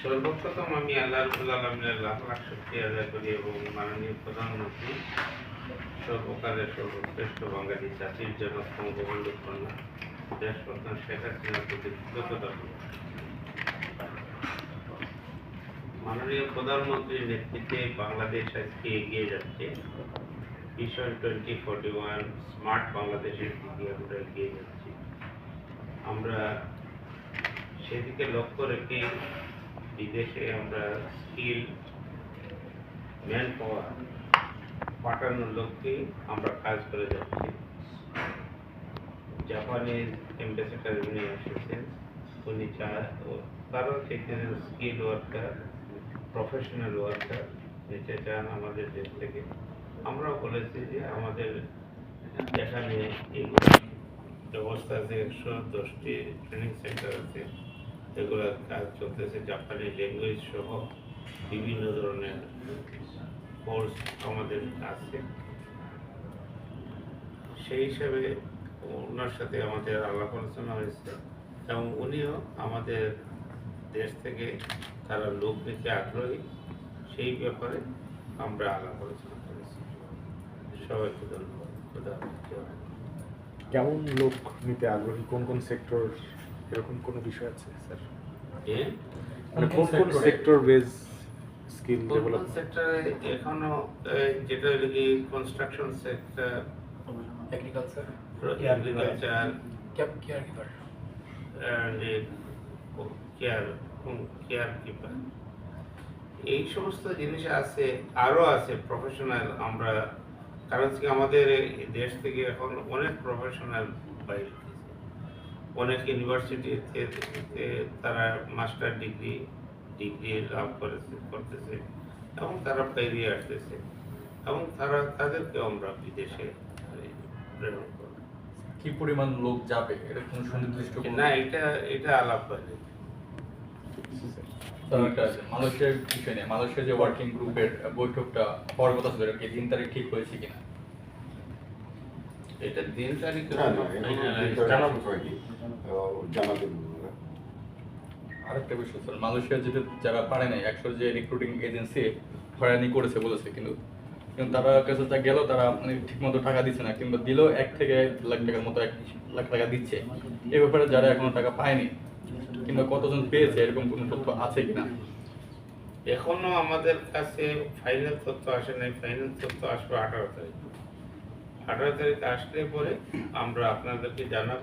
সর্বপ্রথম আমি আল্লাহ রবুল লাখ লাখ শক্তি আদায় করি এবং মাননীয় প্রধানমন্ত্রী সর্বকালের সর্বশ্রেষ্ঠ বাঙালি জাতির জনক বঙ্গবন্ধু কন্যা দেশপ্রধান শেখ হাসিনার প্রতি কৃতজ্ঞতা মাননীয় প্রধানমন্ত্রীর নেতৃত্বে বাংলাদেশ আজকে এগিয়ে যাচ্ছে। Vision twenty forty one smart বাংলাদেশের দিকে আমরা এগিয়ে যাচ্ছি। আমরা সেদিকে লক্ষ্য রেখে বিদেশে আমরা স্কিল ম্যান পাওয়ার পাঠানোর লক্ষ্যে আমরা কাজ করে যাচ্ছি। জাপানের অ্যাম্বাসেডার উনি এসেছেন। উনি চা তারাও চেয়েছেন স্কিল ওয়ার্কার প্রফেশনাল ওয়ার্কার নিতে চান আমাদের দেশ থেকে। আমরাও বলেছি যে আমাদের এখানে এইগুলো ব্যবস্থা আছে একশো দশটি ট্রেনিং সেন্টার আছে। এগুলোর কাজ চলতেছে। জাপানি ল্যাঙ্গুয়েজ সহ বিভিন্ন ধরনের কোর্স আমাদের আছে। সেই হিসাবে ওনার সাথে আমাদের আলাপ আলোচনা হয়েছে। এবং উনিও আমাদের দেশ থেকে তারা লোক নিতে আগ্রহী, সেই ব্যাপারে আমরা আলাপ আলোচনা করেছি। সবাইকে ধন্যবাদ। খুদা। কেমন লোক নিতে আগ্রহী? কোন কোন সেক্টর এরকম কোনো বিষয় আছে স্যার? মানে কোন কোন সেক্টর বেস স্কিল কোন সেক্টরে এখনও এই, যেটা হলো কি construction sector agriculture agriculture care keeper care care keeper এই সমস্ত জিনিস আছে আরও আছে প্রফেশনাল আমরা কারণ কি আমাদের দেশ থেকে এখন অনেক প্রফেশনাল বাইরে। অনেক ইউনিভার্সিটিতে তারা মাস্টার ডিগ্রি ডিগ্রি লাভ করেছে করতেছে এবং তারা বেরিয়ে আসতেছে এবং তারা তাদেরকে আমরা বিদেশে প্রেরণ করি। কি পরিমাণ লোক যাবে? এটা কোনো সুনির্দিষ্ট না এটা এটা আলাপ আছে, মালয়েশিয়ার বিষয় নিয়ে মালয়েশিয়ার যে ওয়ার্কিং গ্রুপের বৈঠকটা হওয়ার কথা ছিল কি দিন তারিখ ঠিক হয়েছে কিনা? এটা দিন তারিখ না না এখনও জানাব হয়নি। জানাতে আরেকটা বিষয় স্যার মালয়েশিয়ার যেটা যারা পারে নাই একশো যে রিক্রুটিং এজেন্সি হয়রানি করেছে বলেছে কিন্তু কিন্তু তারা কাছে যা গেল তারা মানে ঠিক মতো টাকা দিচ্ছে না কিংবা দিলেও এক থেকে লাখ টাকার মতো এক লাখ টাকা দিচ্ছে। এই ব্যাপারে যারা এখনও টাকা পায়নি কিংবা কতজন পেয়েছে, এরকম কোনো তথ্য আছে কিনা? এখনও আমাদের কাছে ফাইনাল তথ্য আসে নাই। ফাইনাল তথ্য আসবে আঠারো তারিখ। আঠারো তারিখ আসলে পরে আমরা আপনাদেরকে জানাব।